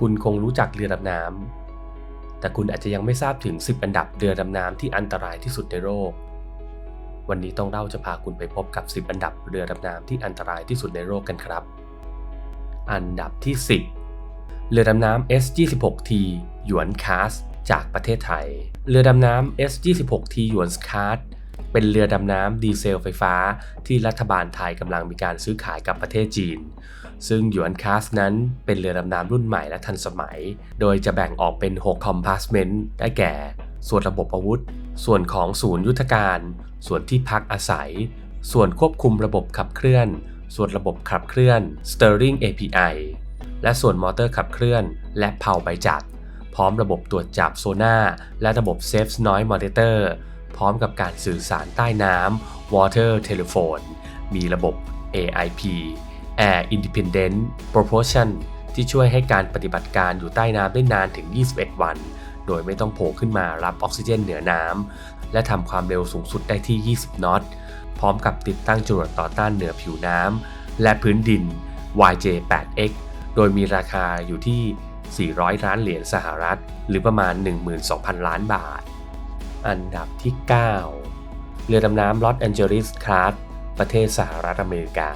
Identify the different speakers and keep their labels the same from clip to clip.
Speaker 1: คุณคงรู้จักเรือดำน้ำ แต่คุณอาจจะยังไม่ทราบถึง 10 อันดับเรือดำน้ำที่อันตรายที่สุดในโลก วันนี้ต้องเล่าจะพาคุณไปพบกับ 10 อันดับเรือดำน้ำที่อันตรายที่สุดในโลกกันครับ อันดับที่ 10 เรือดำน้ำ S26T หยวนคาสจากประเทศไทย เรือดำน้ำ S26T หยวนคาส เป็นเรือดำน้ำดีเซลไฟฟ้า ที่รัฐบาลไทยกำลังมีการซื้อขายกับประเทศจีน ซึ่งหยวนคาสนั้นเป็นเรือดำน้ำรุ่นใหม่และทันสมัย โดยจะแบ่งออกเป็น6 compartment ได้แก่ ส่วนระบบอาวุธ ส่วนของศูนย์ยุทธการ ส่วนที่พักอาศัย ส่วนควบคุมระบบขับเคลื่อน ส่วนระบบขับเคลื่อน Steering API และส่วนมอเตอร์ขับเคลื่อน และเผาใบจักรพร้อมระบบตรวจจับโซน่าและระบบ Safe Noise Monitor พร้อมกับการสื่อสารใต้น้ำ Water Telephone มีระบบ AIP Air Independent Propulsion ที่ช่วยให้การปฏิบัติการอยู่ใต้น้ำได้นานถึง 21 วัน โดยไม่ต้องโผล่ขึ้นมารับออกซิเจนเหนือน้ำ และทำความเร็วสูงสุดได้ที่ 20 นอต พร้อมกับติดตั้งจรวดต่อต้านเหนือผิวน้ำ และพื้นดิน YJ8X โดยมีราคาอยู่ที่ 400 ล้านเหรียญสหรัฐ หรือประมาณ 12,000 ล้านบาท อันดับที่ 9 เรือดำน้ำลอสแอนเจลิสคลาสประเทศสหรัฐอเมริกา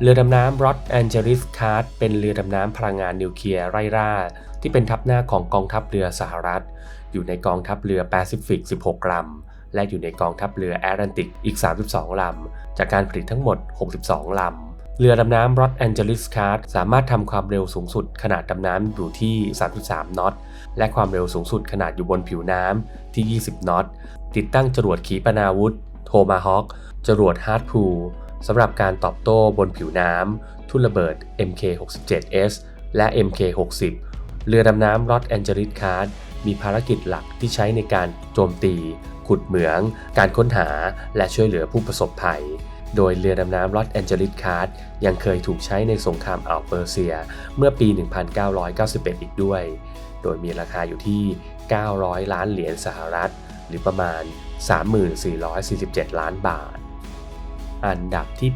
Speaker 1: เรือดำน้ำลอสแอนเจลิสคลาสเป็นเรือดำน้ำพลังงานนิวเคลียร์ไร่ร่าที่เป็นทัพหน้าของกองทัพเรือสหรัฐ อยู่ในกองทัพเรือแปซิฟิก 16 ลำ และอยู่ในกองทัพเรือแอตแลนติกอีก 32 ลำ จากการผลิตทั้งหมด 62 ลำเรือดำน้ำรอดแอนเจลิสคาร์ดสามารถทำความเร็วสูงสุดขนาดดำน้ำอยู่ที่ 33 นอต และความเร็วสูงสุดขนาดอยู่บนผิวน้ำที่ 20 นอต ติดตั้งจรวดขีปนาวุธ โทมาฮอคจรวดฮาร์ดพูลสำหรับการตอบโต้บนผิวน้ำทุ่นระเบิด MK67S และ MK60 เรือดำน้ำรอดแอนเจลิสคาร์ดมีภารกิจหลักที่ใช้ในการโจมตี ขุดเหมือง การค้นหา และช่วยเหลือผู้ประสบภัย โดยเรือดำน้ำลอสแอนเจลิสคาร์ดยังเคยถูกใช้ในสงครามอ่าวเปอร์เซีย เมื่อปี 1991 อีกด้วย โดยมีราคาอยู่ที่ 900 ล้านเหรียญสหรัฐ หรือประมาณ 3447 ล้านบาท อันดับที่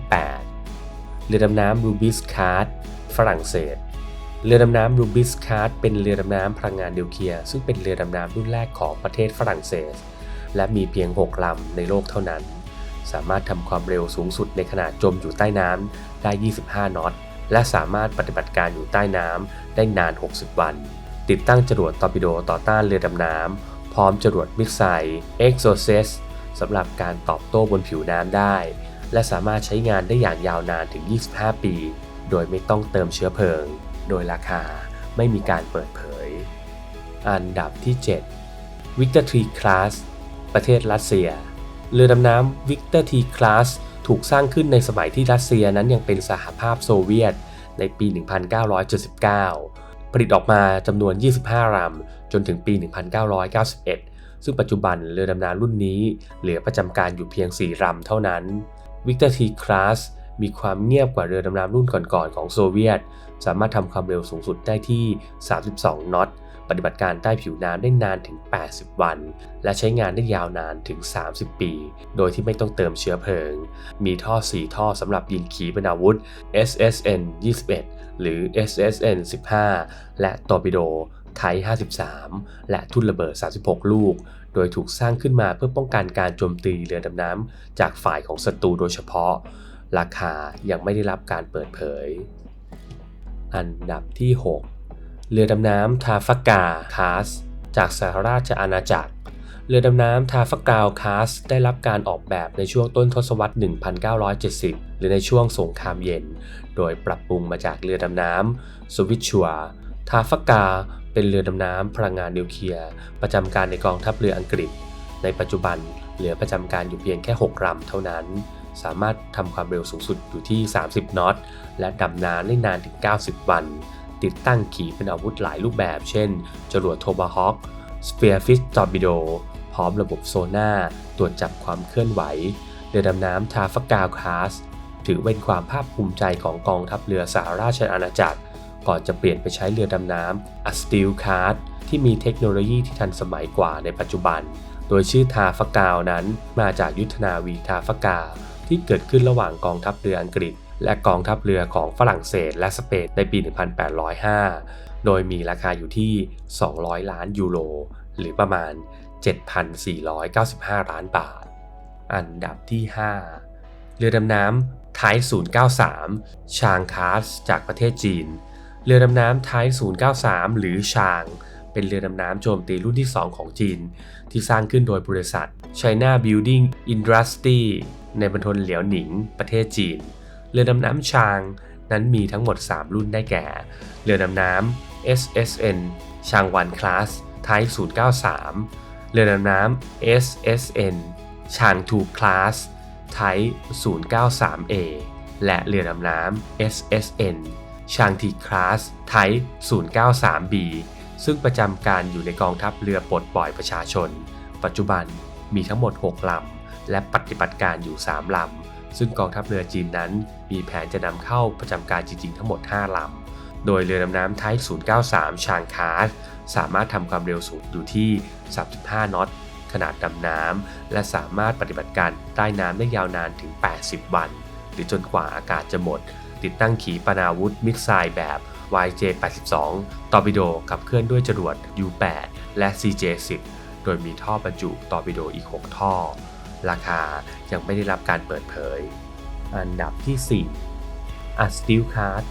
Speaker 1: 8 เรือดำน้ำรูบิสคาร์ดฝรั่งเศส เรือดำน้ำรูบิสคาร์ดเป็นเรือดำน้ำพลังงานนิวเคลียร์ซึ่งเป็นเรือดำน้ำรุ่นแรกของประเทศฝรั่งเศส และมีเพียง 6 ลำในโลกเท่านั้น สามารถทำความเร็วสูงสุดในขณะจมอยู่ใต้น้ำได้ 25 นอตและสามารถปฏิบัติการอยู่ใต้น้ำได้นาน 60 วัน ติดตั้งจรวดตอร์ปิโดต่อต้านเรือดำน้ำ พร้อมจรวดมิสไซล์ Exocet สำหรับการตอบโต้บนผิวน้ำได้ และสามารถใช้งานได้อย่างยาวนานถึง 25 ปี โดยไม่ต้องเติมเชื้อเพลิง โดยราคาไม่มีการเปิดเผย อันดับที่ 7 Victor T Class ประเทศรัสเซีย เรือดำน้ำ Victor T Class ถูกสร้างขึ้นในสมัยที่รัสเซียนั้นยังเป็นสหภาพโซเวียตในปี 1979 ผลิตออกมาจำนวน 25ลำจนถึงปี 1991 ซึ่งปัจจุบันเรือดำน้ำรุ่นนี้เหลือประจำการอยู่เพียง 4ลำเท่านั้นวิกเตอร์ทีคลาสมีความเงียบกว่าเรือดำน้ำรุ่นก่อนๆของโซเวียต สามารถทำความเร็วสูงสุดได้ที่ 32 นอต ปฏิบัติการใต้ผิวน้ำได้นานถึง 80 วัน และใช้งานได้ยาวนานถึง 30 ปี โดยที่ไม่ต้องเติมเชื้อเพลิง มีท่อ 4 ท่อสำหรับยิงขีปนาวุธ SSN 21 หรือ SSN 15 และตอร์ปิโดไท53 และทุ่นระเบิด 36 ลูก โดยถูกสร้างขึ้นมาเพื่อป้องกันการโจมตีเรือดำน้ำจากฝ่ายของศัตรูโดยเฉพาะ ราคายังไม่ได้รับการเปิดเผย อันดับที่ 6 เรือดำน้ำทาฟกาคาส จากสหราชอาณาจักร เรือดำน้ำทาฟกาวคาส ได้รับการออกแบบในช่วงต้นทศวรรษ 1970 หรือในช่วงสงครามเย็น โดยปรับปรุงมาจากเรือดำน้ำสวิชชัวทาฟกาเป็นเรือดำน้ำพลังงานนิวเคลียร์ประจำการในกองทัพเรืออังกฤษ ในปัจจุบันเหลือประจำการอยู่เพียงแค่ 6ลำเท่านั้น สามารถทำความเร็วสูงสุดอยู่ที่ 30 นอต และดำน้ำได้นานถึง 90 วัน ติดตั้งขีปนาวุธหลายรูปแบบ เช่น จรวดโทบาฮอคสเปียร์ฟิชตอร์ปิโด พร้อมระบบโซน่าตรวจจับความเคลื่อนไหว เรือดำน้ำทาฟกาวคลาส ถือเป็นความภาคภูมิใจของกองทัพเรือสหราชอาณาจักร ก่อนจะเปลี่ยนไปใช้เรือดำน้ำอัสติลคาร์ที่มีเทคโนโลยีที่ทันสมัยกว่าในปัจจุบัน โดยชื่อทาฟกาวนั้นมาจากยุทธนาวีทาฟกา ที่เกิดขึ้นระหว่างกองทัพเรืออังกฤษ และกองทัพเรือของฝรั่งเศสและสเปนในปี 1805 โดยมีราคาอยู่ที่ 200 ล้านยูโร หรือประมาณ 7,495 ล้านบาท อันดับที่ 5 เรือดำน้ำไท093 ชางคาสจากประเทศจีน เรือดำน้ำไท093 หรือชางเป็นเรือดำน้ำโจมตีรุ่นที่ 2 ของจีน ที่สร้างขึ้นโดยบริษัท China Building Industry ในบรรทนเหลียวหนิง ประเทศจีน รือดำน้ำชาง นั้นมีทั้งหมด 3 รุ่นได้แก่ เรือดำน้ำ SSN ชางวันคลาสไท093 เรือดำน้ำ SSN ชาง2คลาสไท 093A และเรือดำน้ำ SSN ชางทีคลาสไท 093B ซึ่งประจำการอยู่ในกองทัพเรือปลดปล่อยประชาชน ปัจจุบันมีทั้งหมด 6 ลำ และปฏิบัติการอยู่ 3 ลำ ซึ่งกองทัพเรือจีนนั้น มีแผนจะนำเข้าประจำการจริงๆทั้งหมด 5ลำ โดยเรือดำน้ำไทป์093 ชางคาสสามารถทำความเร็วสูงอยู่ที่ 35 นอตขนาดดำน้ำ และสามารถปฏิบัติการใต้น้ำได้ยาวนานถึง 80 วัน หรือจนกว่าอากาศจะหมด ติดตั้งขีปนาวุธมิสไซล์แบบ YJ82 ตอร์ปิโดขับเคลื่อนด้วยจรวด U8 และ CJ10 โดยมีท่อบรรจุตอร์ปิโดอีก 6 ท่อ ราคายังไม่ได้รับการเปิดเผย อันดับที่4 a s t i l c a r d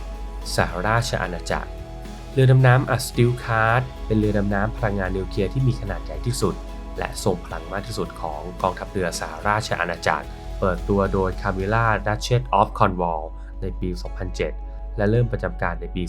Speaker 1: สหราชอาณาจักร เรือดำน้ำ a s t i l c a r d เป็นเรือดำน้ำพลังงานนิวเคลียร์ที่มีขนาดใหญ่ที่สุด และทรงพลังมากที่สุดของกองทัพเรือสหราชอาณาจักร เปิดตัวโดย Camilla Duchess of Cornwall ในปี 2007 และเริ่มประจำการในปี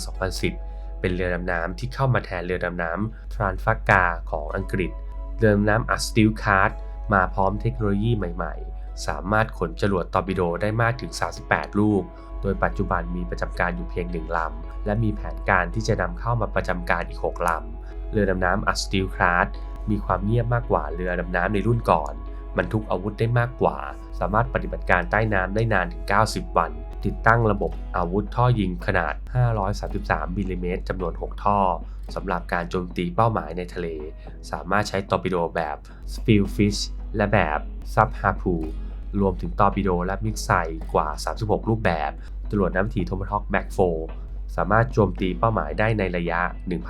Speaker 1: 2010 เป็นเรือดำน้ำที่เข้ามาแทนเรือดำน้ำทรานฟักกาของอังกฤษ เรือดำน้ำ a s t i l c a r d มาพร้อมเทคโนโลยีใหม่ๆ สามารถขนจรวดตอร์ปิโดได้มากถึง 38 ลูก โดยปัจจุบันมีประจำการอยู่เพียงหนึ่งลำ และมีแผนการที่จะนำเข้ามาประจำการอีก 6 ลำ เรือดำน้ำ a s t i l c a r d มีความเงียบมากกว่าเรือดำน้ำในรุ่นก่อนบรรทุกอาวุธได้มากกว่า สามารถปฏิบัติการใต้น้ำได้นานถึง 90 วัน ติดตั้งระบบอาวุธท่อยิงขนาด 533มิลลิเมตรจำนวน 6 ท่อ สำหรับการโจมตีเป้าหมายในทะเล สามารถใช้ตอร์ปิโดแบบ Spearfish และแบบ Sub Harpoon รวมถึงตอร์ปิโดและมิกไซกว่า 36 รูปแบบจรวดน้ำถีโทมาฮอคแม็กโฟสามารถโจมตีเป้าหมายได้ในระยะ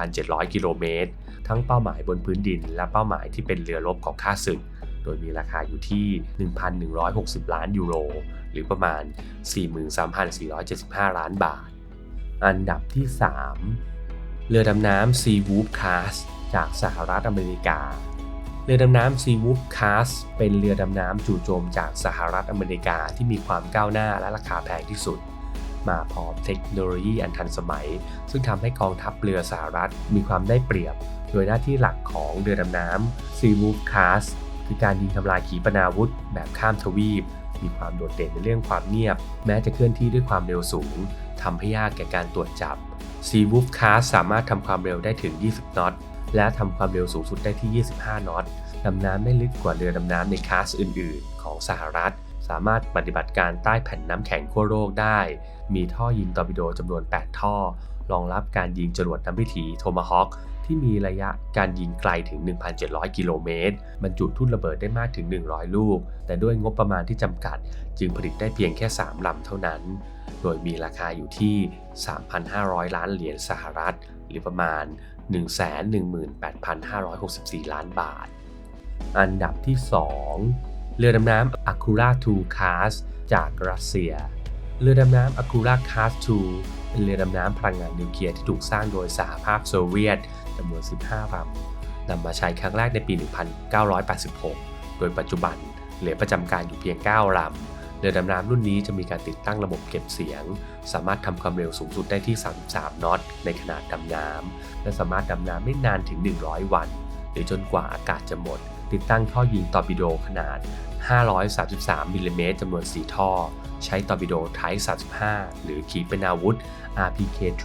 Speaker 1: 1,700 กิโลเมตร ทั้งเป้าหมายบนพื้นดิน และเป้าหมายที่เป็นเรือรบของข้าศึก โดยมีราคาอยู่ที่ 1,160 ล้านยูโร หรือประมาณ 43,475 ล้านบาท อันดับที่ 3 เรือดำน้ำ Sea Wolf Class จากสหรัฐอเมริกา เรือดำน้ำ Sea Wolf Class เป็นเรือดำน้ำจู่โจมจากสหรัฐอเมริกาที่มีความก้าวหน้าและราคาแพงที่สุด มาพร้อมเทคโนโลยีอันทันสมัย ซึ่งทำให้กองทัพเรือสหรัฐมีความได้เปรียบ โดยหน้าที่หลักของเรือดำน้ำ Sea Wolf Class คือการยิงทำลายขีปนาวุธแบบข้ามทวีป มีความโดดเด่นในเรื่องความเงียบ แม้จะเคลื่อนที่ด้วยความเร็วสูงทำให้ยากแก่การตรวจจับ Sea Wolf Class สามารถทำความเร็วได้ถึง 20 นอต และทำความเร็วสูงสุดได้ที่ 25 นอตดำน้ำได้ลึกกว่าเรือดำน้ำในคลาสอื่น ๆ ของสหรัฐ สามารถปฏิบัติการใต้แผ่นน้ำแข็งขั้วโลกได้ มีท่อยิงตอร์ปิโดจำนวน 8 ท่อ รองรับการยิงจรวดน้ำพิถีโทมาฮอคที่มีระยะการยิงไกลถึง 1,700 กิโลเมตร บรรจุทุ่นระเบิดได้มากถึง 100 ลูก แต่ด้วยงบประมาณที่จำกัด จึงผลิตได้เพียงแค่ 3 ลำเท่านั้น โดยมีราคาอยู่ที่ 3,500 ล้านเหรียญสหรัฐ หรือประมาณ 118,564 ล้านบาท อันดับที่ 2 เรือดำน้ำ Akura 2 Class จากรัสเซีย เรือดำน้ำ Akura Class 2 เป็นเรือดำน้ำพลังงานนิวเคลียร์ที่ถูกสร้างโดยสหภาพโซเวียตจำนวน 15ลำนำมาใช้ครั้งแรกในปี 1986 โดยปัจจุบันเหลือประจำการอยู่เพียง 9ลำ เรือดำน้ำรุ่นนี้จะมีการติดตั้งระบบเก็บเสียง สามารถทำความเร็วสูงสุดได้ที่ 33นอต ในขนาดดำน้ำ และสามารถดำน้ำได้นานถึง 100 วัน หรือจนกว่าอากาศจะหมด ติดตั้งท่อยิงตอร์ปิโดขนาด 533มิลลิเมตรจำนวน 4 ท่อ ใช้ตอร์ปิโดไทป์35 หรือขีปนาวุธ RPK-2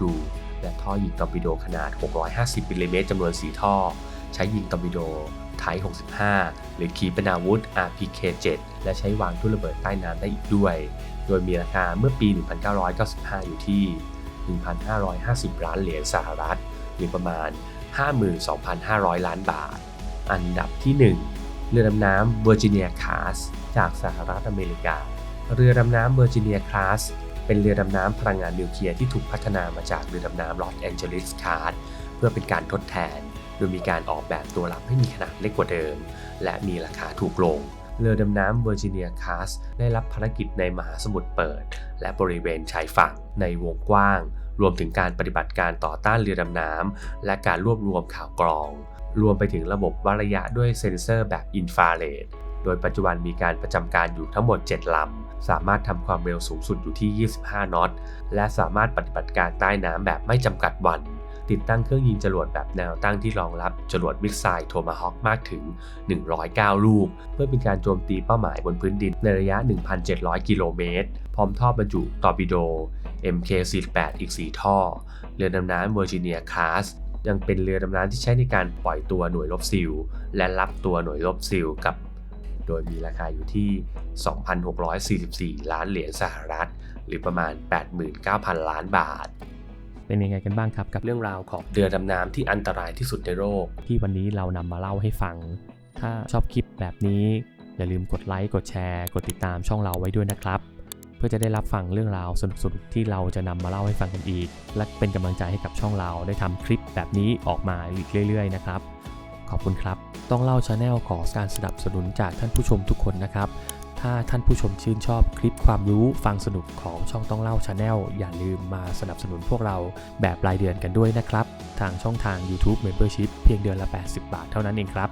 Speaker 1: และท่อยิงตอร์ปิโดขนาด 650มิลลิเมตรจำนวน 4 ท่อ ใช้ยิงตอร์ปิโด ไทป์65 หรือขีปนาวุธ RPK-7 และใช้วางทุ่นระเบิดใต้น้ำได้อีกด้วย โดยมีราคาเมื่อปี 1995 อยู่ที่ 1,550 ล้านเหรียญสหรัฐหรือประมาณ 52,500 ล้านบาท อันดับที่ 1 เรือดำน้ำ Virginia Class จากสหรัฐอเมริกา เรือดำน้ำ Virginia Class เป็นเรือดำน้ำพลังงานนิวเคลียร์ที่ถูกพัฒนามาจากเรือดำน้ำลอสแอนเจลิสคาร์ดพื่อเป็นการทดแทน ดยมีการออกแบบตัวลำให้มีขนาดเล็กกว่าเดิม และมีราคาถูกลง เรือดำน้ำเวอร์จิเนียคาสได้รับภารกิจในมหาสมุทรเปิด และบริเวณชายฝั่งในวงกว้าง รวมถึงการปฏิบัติการต่อต้านเรือดำน้ำและการรวบรวมข่าวกรอง รวมไปถึงระบบวัดระยะด้วยเซ็นเซอร์แบบอินฟราเรดโดยปัจจุบันมีการประจำการอยู่ทั้งหมด 7 ลำ สามารถทำความเร็วสูงสุดอยู่ที่ 25 นอต และสามารถปฏิบัติการใต้น้ำแบบไม่จำกัดวัน ติดตั้งเครื่องยิงจรวดแบบแนวตั้งที่รองรับจรวดมิสไซล์โทมาฮอคมากถึง 109 ลูก เพื่อเป็นการโจมตีเป้าหมายบนพื้นดินในระยะ 1,700 กิโลเมตร พร้อมท่อบรรจุตอร์ปิโด MK48 อีก 4 ท่อ เรือดำน้ำเวอร์จิเนียคลาสยังเป็นเรือดำน้ำที่ใช้ในการปล่อยตัวหน่วยรบซิล และรับตัวหน่วยรบซิลกับ โดยมีราคาอยู่ที่ 2,644 ล้านเหรียญสหรัฐ หรือประมาณ 89,000 ล้านบาท
Speaker 2: เป็นยังไงกันบ้างครับ กับ
Speaker 1: เรื่องราวของเรือดำน้ำที่อันตรายที่สุดในโลก
Speaker 2: ที่วันนี้เรานำมาเล่าให้ฟัง ถ้าชอบคลิปแบบนี้ อย่าลืมกดไลค์กดแชร์ กดติดตามช่องเราไว้ด้วยนะครับ เพื่อจะได้รับฟังเรื่องราวสนุกๆที่เราจะนำมาเล่าให้ฟังกันอีก และเป็นกำลังใจให้กับช่องเราได้ทำคลิปแบบนี้ออกมาอีกเรื่อย ๆ นะครับ ขอบคุณครับ ต้องเล่าชาแนลขอการสนับสนุนจากท่านผู้ชมทุกคนนะครับ ถ้าท่านผู้ชมชื่นชอบคลิปความรู้ฟังสนุกของช่องต้องเล่าชาแนลอย่าลืมมาสนับสนุนพวกเราแบบรายเดือนกันด้วยนะครับ ทางช่องทาง YouTube Membership เพียงเดือนละ 80 บาทเท่านั้นเองครับ